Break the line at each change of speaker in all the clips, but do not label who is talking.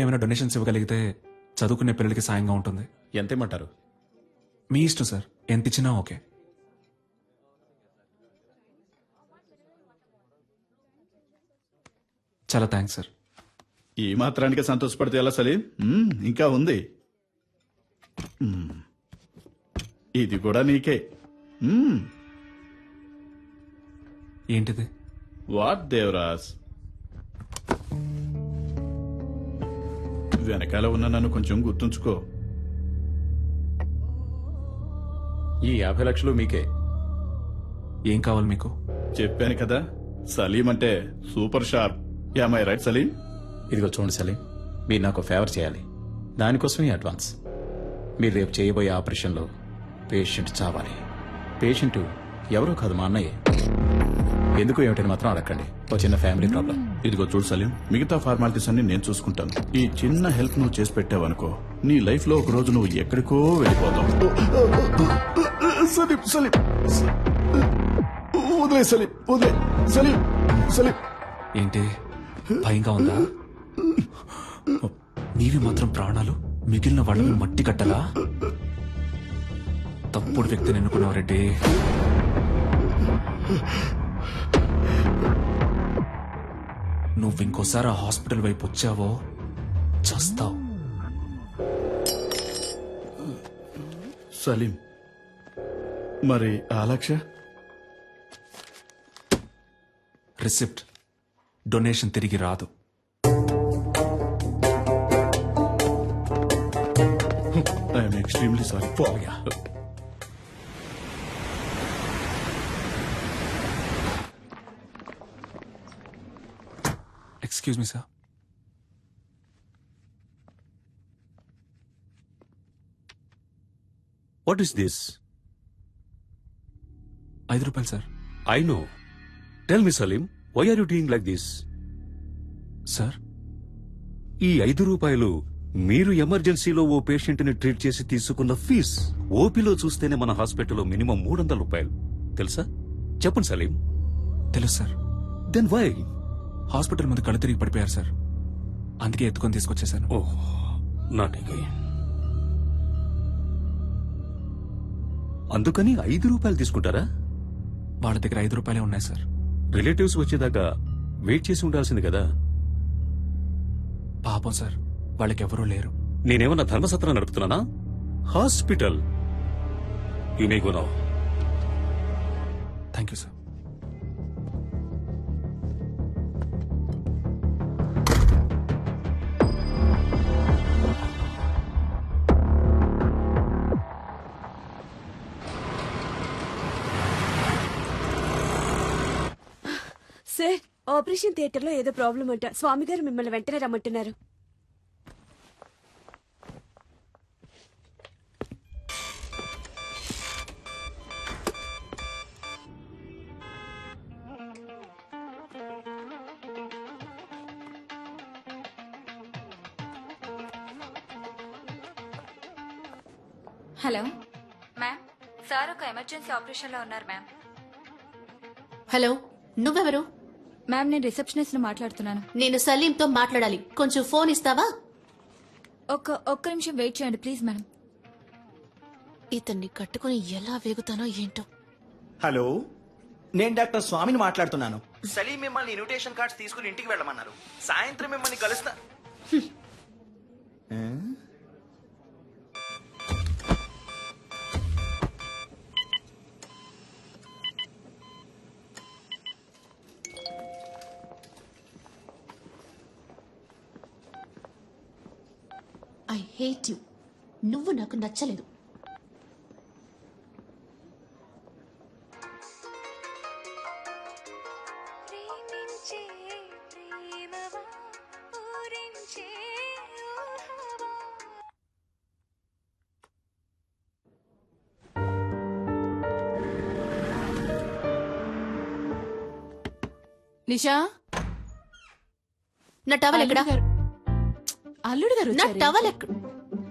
ఏమైనా డొనేషన్స్ ఇవ్వగలిగితే చదువుకునే పిల్లలకి సాయంగా ఉంటుంది.
ఎంతేమంటారు?
మీ ఇష్టం సార్. ఎంత ఇచ్చినా ఓకే. చాలా థ్యాంక్స్ సార్.
ఈ మాత్రానికి సంతోషపడితే ఎలా సలీం? మ్మ్, ఇంకా ఉంది. మ్మ్. ఇది కూడా నీకే. మ్మ్.
ఏంటిది?
వాట్ దేవరాజ్? వెనకాల ఉన్న నన్ను కొంచెం గుర్తుంచుకో.
ఈ యాభై లక్షలు మీకే.
ఏం కావాలి మీకు?
చెప్పాను కదా సలీం అంటే super sharp. Am I right Saleem?
ఇదిగో చూడండి సలీం మీరు నాకు ఫేవర్ చేయాలి. దానికోసమే అడ్వాన్స్ మీరు రేపు చేయబోయే ఆపరేషన్లో పేషెంట్ చావాలి. పేషెంట్ ఎవరో కాదు మా అన్నయ్య. ఎందుకు ఏమిటని మాత్రం అడగండి ఒక చిన్న ఫ్యామిలీ ప్రాబ్లం
ఇదిగో చూడు సలీం మిగతా ఫార్మాలిటీస్ అన్ని నేను చూసుకుంటాను. ఈ చిన్న హెల్ప్ నువ్వు చేసి పెట్టావనుకో నీ లైఫ్లో ఒక రోజు నువ్వు ఎక్కడికో వెళ్ళిపోతావు. సలీం సలీం. వదిలే సలీం వదిలే. సలీం సలీం.
ఏంటి? భయంగా ఉందా? నీవి మాత్రం ప్రాణాలు? మిగిలిన వాళ్ళని మట్టి కట్టలా? తప్పుడు వ్యక్తిని ఎన్నుకున్నావు రెడ్డి. నువ్వు ఇంకోసారి ఆ హాస్పిటల్ వైపు వచ్చావో? చస్తావు.
సలీం. మరి ఆ లక్ష
రిసిప్ట్. డొనేషన్ తిరిగి రాదు.
ఐఎమ్ ఎక్స్ట్రీమ్లీ సారీ
పోయా
excuse me sir
What is this?
ఐదు రూపాయలు sir
I know. Tell me, Salim, why are you doing like this?
Sir
ఈ ఐదు రూపాయలు మీరు ఎమర్జెన్సీలో ఓ పేషెంట్ని ట్రీట్ చేసి తీసుకున్న ఫీజ్ ఓపీలో చూస్తేనే మన హాస్పిటల్లో మినిమం మూడు వందల రూపాయలు. తెలుసా? చెప్పండి సలీం
తెలుసు సార్
దెన్ వై
హాస్పిటల్ ముందు కళ్ళు తిరిగి పడిపోయారు సార్. అందుకే ఎత్తుకొని తీసుకొచ్చేసాను
ఓహ్ అందుకని ఐదు రూపాయలు తీసుకుంటారా?
వాళ్ళ దగ్గర ఐదు రూపాయలే ఉన్నాయి సార్.
రిలేటివ్స్ వచ్చేదాకా వెయిట్ చేసి ఉండాల్సింది కదా?
పాపం సార్. వాళ్ళకి ఎవరూ లేరు.
నేనేమన్నా ధర్మసత్రం నడుపుతున్నానా? Hospital. You may go now
thank you sir.
Sir operation థియేటర్లో ఏదో ప్రాబ్లం అంట. స్వామి గారు మిమ్మల్ని వెంటనే రమ్మంటున్నారు.
హలో మ్యామ్ సార్ ఒక ఎమర్జెన్సీ ఆపరేషన్లో ఉన్నారు మ్యామ్
హలో నువ్వెవరు?
మ్యామ్ నేను రిసెప్షనిస్ట్ మాట్లాడుతున్నాను.
నేను సలీంతో మాట్లాడాలి. కొంచెం ఫోన్ ఇస్తావా?
ఒక్క ఒక్క నిమిషం వెయిట్ చేయండి ప్లీజ్ మేడం.
ఇతన్ని కట్టుకుని ఎలా వేగుతానో ఏంటో.
హలో నేను డాక్టర్ స్వామిని మాట్లాడుతున్నాను. సలీం మిమ్మల్ని ఇన్విటేషన్ కార్డ్స్ తీసుకుని ఇంటికి వెళ్ళమన్నారు. సాయంత్రం మిమ్మల్ని కలుస్తా
ఐ హేట్ యు. నువ్వు నాకు నచ్చలేదు.
నిషా?
నా టవల్ ఎక్కడ?
అల్లుడు గారు
నా టవల్ ఎక్కడ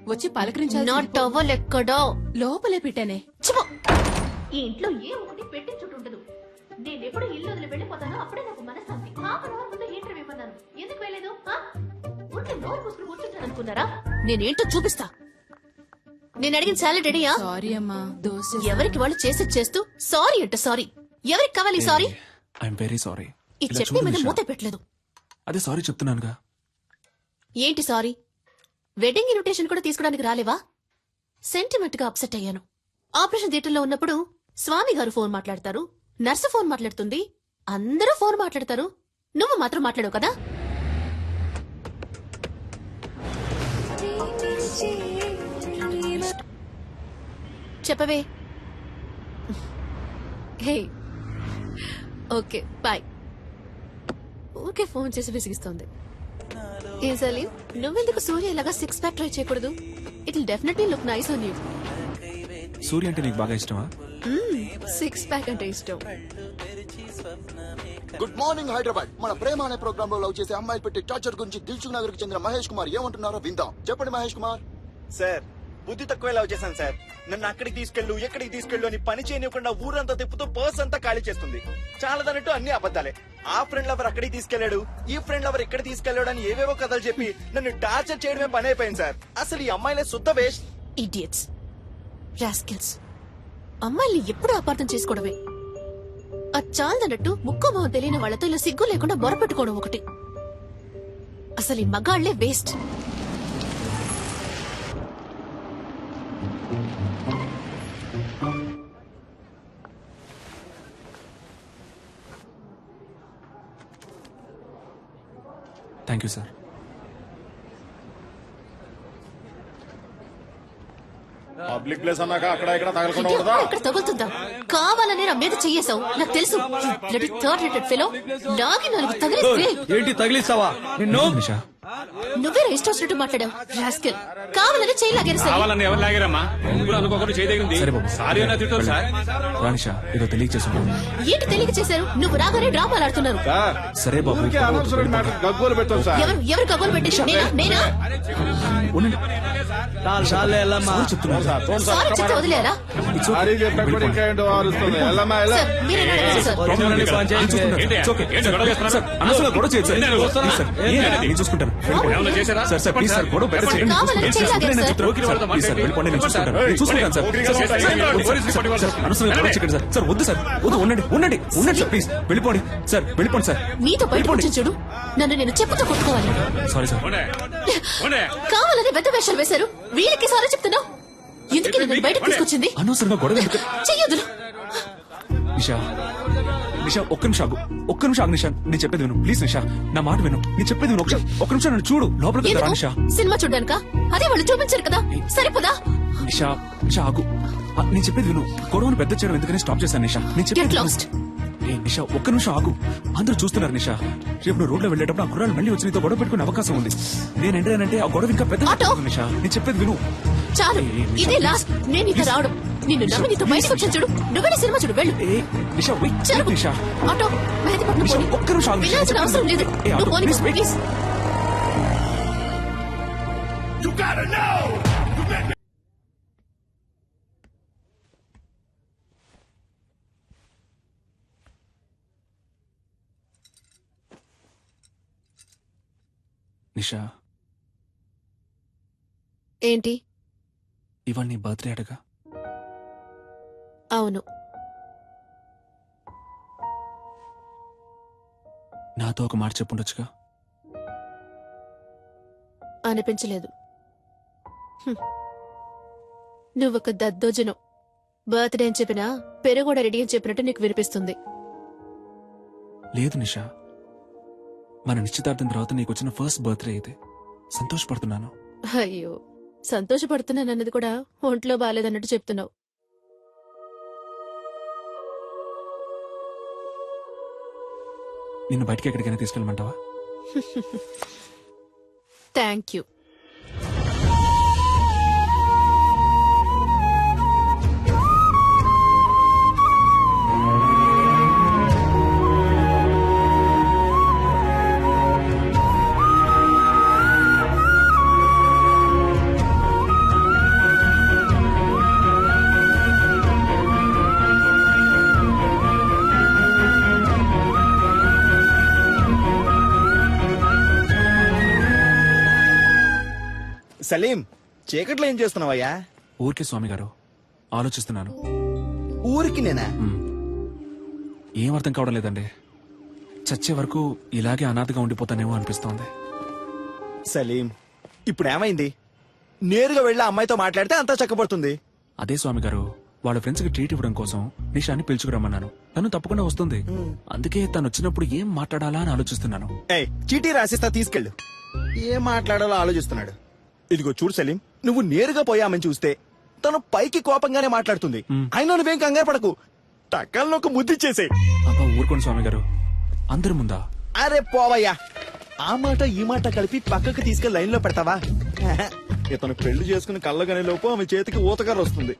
వచ్చి పలకరించాలి
నా టవల్ ఎక్కడో.
లోపలే పెట్టానే.
ఈ ఇంట్లో ఏ ఒకటి పెట్టి నేను ఎప్పుడు ఇల్లు వదిలి వెళ్ళిపోతానో అప్పుడే నాకు మనశ్శాంతి. హాఫ్ అన్ అవర్ ముందు హీటర్ ఇవ్వమన్నాను. ఎందుకు వెళ్ళలేదు? ఆ? ఉండండి నోరు మూసుకుని కూర్చుంటాను అనుకున్నారా
నేనేంటో చూపిస్తా. నేను అడిగిన సాలరీ రెడీయా
సారీ అమ్మా దోశ
ఎవరికి వాళ్ళు చేసి చేస్తూ సారీ అంట సారీ. ఎవరికి కావాలి సారీ?
ఐఎమ్ వెరీ సారీ
ఈ చట్నీ మీద మూత పెట్టలేదు.
అదే సారీ చెప్తున్నానుగా.
ఏంటి సారీ? వెడ్డింగ్ ఇన్విటేషన్ కూడా తీసుకోవడానికి రాలేవా? సెంటిమెంట్గా అప్సెట్ అయ్యాను ఆపరేషన్ థియేటర్లో ఉన్నప్పుడు స్వామి గారు ఫోన్ మాట్లాడతారు నర్సు ఫోన్ మాట్లాడుతుంది అందరూ ఫోన్ మాట్లాడతారు. నువ్వు మాత్రం మాట్లాడవు కదా? చెప్పవే. Hey okay bye okay phone చేసి విసిగిస్తోంది. ఏ సలీం నువ్వెందుకు సూర్య ఇలాగా సిక్స్ ప్యాక్ ట్రై చేయకూడదు? It definitely look nice on you
Surya అంటే నీకు బాగా ఇష్టమా?
సిక్స్ ప్యాక్ అంటే ఇష్టం.
గుడ్ మార్నింగ్ హైదరాబాద్ మన ప్రేమ అనే ప్రోగ్రామ్లో లవ్ చేసే అమ్మాయిలు పెట్టి టార్చర్ గురించి దిల్చుక్ నగర్కి చెందిన మహేష్ కుమార్ ఏమంటున్నారో విందాం. చెప్పండి మహేష్ కుమార్.
సార్ బుద్ధి తక్కువ లవ్ వచ్చేసాను సార్. నన్ను అక్కడికి తీసుకెళ్ళు ఎక్కడికి తీసుకెళ్ళు అని పని చేయనివ్వకుండా ఊరంతా తిప్పుతూ పర్స్ అంతా ఖాళీ చేస్తుంది. చాలదన్నట్టు అన్ని అబద్ధాలే. ఆ ఫ్రెండ్ లవర్ అక్కడికి తీసుకెళ్ళాడు ఈ ఫ్రెండ్ లవర్ ఇక్కడ తీసుకెళ్ళాడు అని ఏవేవో కథలు చెప్పి నన్ను టార్చర్ చేయడమే పని అయిపోయింది సార్. అసలు ఈ అమ్మాయిలే శుద్ధ వేస్ట్
ఇడియట్స్ రాస్కిల్స్ అమ్మాయిల్ని ఎప్పుడు అపార్థం చేసుకోవడమే. ఆ చాలదన్నట్టు ముక్కు మొహం తెలియని వాళ్ళతో ఇలా సిగ్గు లేకుండా బొరపెట్టుకోవడం ఒకటి. అసలు ఈ మగాళ్ళే waste.
Thank you sir
public place అన్నాక అక్కడ ఇక్కడ తగలకుండా
ఎక్కడ తగులుతుందా? కావాలనే నా మీద చెయ్యేశావు. నాకు తెలుసు. థర్డ్ రేటెడ్ ఫెలో లాగి నాలుగు తగిలిస్తే
ఏంటి తగిలిస్తావా? నిన్ను
నిషా
నువ్వే ఇష్టం వచ్చినట్టు మాట్లాడావు రాస్కెల్ కావాలని చేయి లాగారు సరే
కావాలని ఎవరు లాగారమ్మా ముగ్గురు అనుకోకుండా చేయదగింది
సరే బాబు
సారీ అన్న తిట్టారు సార్
రా నిషా ఏదో తెలియచేసుకున్నాను
ఏంటి తెలియక చేశారు నువ్వు రాగానే డ్రామాలు ఆడుతున్నారు
సరే బాబు
గగ్గోలు పెట్టాం సార్
ఎవరు ఎవరు కబులు పెట్టి నేనా నేనా
ఉండండి
చాలు చాలే వెళ్ళమ్మా
సారీ చెప్తున్నాను
సారీ చెప్తే వదిలేరా
It's okay. వెళ్ళిపోండి.
సార్ మీరే నడవండి సార్
ప్రాబ్లం లేదు సార్. నేను చూసుకుంటాను.
ఏంటి?
It's okay.
ఏంటి
సార్,
గొడవ చేస్తున్నారు?
సార్, అనవసరంగా గొడవ చేయొద్దు సార్.
నేను వస్తున్నా.
Please sir. ఏం లేదు, నేను చూసుకుంటాను. వెళ్ళిపోండి.
ఏమన్నా చేశారా?
సార్ సార్ ప్లీజ్ సార్ గొడవ పెద్ద చేయండి.
కావాలని
నేను
సార్.
చెప్తాను.
ఓకే వాళ్ళతో
సార్, ప్లీజ్ సార్, వెళ్ళిపోండి. నేను
మాట్లాడండి.
చూసుకుంటాను. నేను చూసుకుంటాను sir.
Okay,
sir,
okay,
sir,
okay,
sir,
okay,
sir,
okay,
sir,
okay,
అనవసరంగా గొడవ
ఓకే.
చేయకండి సార్. సార్ వద్దు సార్ వద్దు ఉండండి ఉండండి ఉండండి సార్ ప్లీజ్ వెళ్ళిపోండి సార్ వెళ్ళిపోండి సార్
నీతో బయటకు
వెళ్ళిపోండి
చూడు నన్ను నేను చెప్పుతో కొట్టుకోవాలి
సారీ సార్
కావాలని పెద్ద వేషాలు వేశారు వీళ్ళకి సారీ చెప్తున్నావు ఎందుకు నన్ను బయటకు తీసుకొచ్చింది
అనవసరంగా గొడవ ఎందుకు
చెయ్యొద్దు
నిషా నిషా ఒక్క నిమిషం ఆగు. ఒక్క నిమిషం ఆగు నిషా. నేను చెప్పేది విను. ప్లీజ్ నిషా నా మాట విను. నేను చెప్పేది విను. ఒక్క ఒక్క నిమిషం నన్ను చూడు. లోపలికి వెళ్తారా నిషా.
సినిమా చూడ్డానిక? అదే వాళ్ళు చూపించారు కదా. సరిపోదా?
నిషా నిషా ఆగు. ఆ, నేను చెప్పేది విను. గొడవను పెద్ద చేయడం ఎందుకని స్టాప్ చేశాను నిషా. నేను చెప్పేది విను. ఏ నిషా ఒక్క నిమిషం ఆగు. అందరూ చూస్తున్నారు నిషా. రేపు నువ్వు రోడ్లో వెళ్ళేటప్పుడు ఆ కుర్రాలు మళ్ళీ వచ్చి నీతో గొడవ పెట్టుకునే అవకాశం ఉంది. నేను ఎంటానంటే ఆ గొడవ ఇంకా పెద్ద
ఆటో.
నిషా. నేను చెప్పేది విను.
చాలు. ఇదే. లాస్ట్ నేను ఇక రావడం. నిన్ను నమ్మి నీతో బయటకు వచ్చాను చూడు. నువ్వే సినిమా చూడు వెళ్ళు.
నిషా వెయిట్ నిషా.
ఆటో మెహదీపట్నం
నిషా,
పోనీ.
ఒక్క నిమిషం.
వెళ్ళాల్సిన అవసరం లేదు. నువ్వు. ప్లీజ్
నిషా.
ఏంటి?
ఇవాళ నీ బర్త్డే అడగా
అవును.
నాతో ఒక మాట చెప్పుండొచ్చుగా?
అనిపించలేదు. హ్మ్. నువ్వొక దద్దోజనం. బర్త్డే అని చెప్పినా పెరుగోడ రెడీ అని చెప్పినట్టు నీకు వినిపిస్తుంది.
లేదు నిషా. మన నిశ్చితార్థం తర్వాత నీకు వచ్చిన ఫస్ట్ బర్త్డే ఇది. సంతోషపడుతున్నాను.
అయ్యో. సంతోషపడుతున్నానన్నది కూడా ఒంట్లో బాగాలేదన్నట్టు చెప్తున్నావు.
నిన్ను బయటికి ఎక్కడికైనా తీసుకెళ్ళమంటావా?
థ్యాంక్ యూ
సలీం చీకట్లో ఏం చేస్తున్నావయ్యా?
ఊరికే స్వామి గారు ఆలోచిస్తున్నాను.
ఊరికి నేనా?
ఏం అర్థం కావడం లేదండి. చచ్చే వరకు ఇలాగే అనాథగా ఉండిపోతానేమో అనిపిస్తోంది.
సలీం ఇప్పుడు ఏమైంది నేరుగా వెళ్ళి ఆ అమ్మాయితో మాట్లాడితే అంతా చక్కబడుతుంది.
అదే స్వామి గారు వాళ్ళ ఫ్రెండ్స్కి ట్రీట్ ఇవ్వడం కోసం నిషాని పిలుచుకురమ్మన్నాను. తను తప్పకుండా వస్తుంది. అందుకే తను వచ్చినప్పుడు ఏం మాట్లాడాలా అని ఆలోచిస్తున్నాను.
ఏయ్ చీటీ రాసిస్తా తీసుకెళ్ళు. ఏం మాట్లాడాలో ఆలోచిస్తున్నాడు. ఇదిగో చూడు సలీం నువ్వు నేరుగా పోయామని చూస్తే తను పైకి కోపంగానే మాట్లాడుతుంది. అయినా నువ్వేం కంగారు పడకు. టక్కల్లో ఒక ముద్దిచ్చేసే
అబ్బా ఊరుకోండి స్వామి గారు అందరి ముందా?
అరే పోవయ్యా. ఆ మాట ఈ మాట కలిపి పక్కకు తీసుకెళ్ళి లైన్లో పెడతావా? ఇతను పెళ్ళి చేసుకుని కళ్ళగనే లోపు ఆమె చేతికి ఊతగారు వస్తుంది.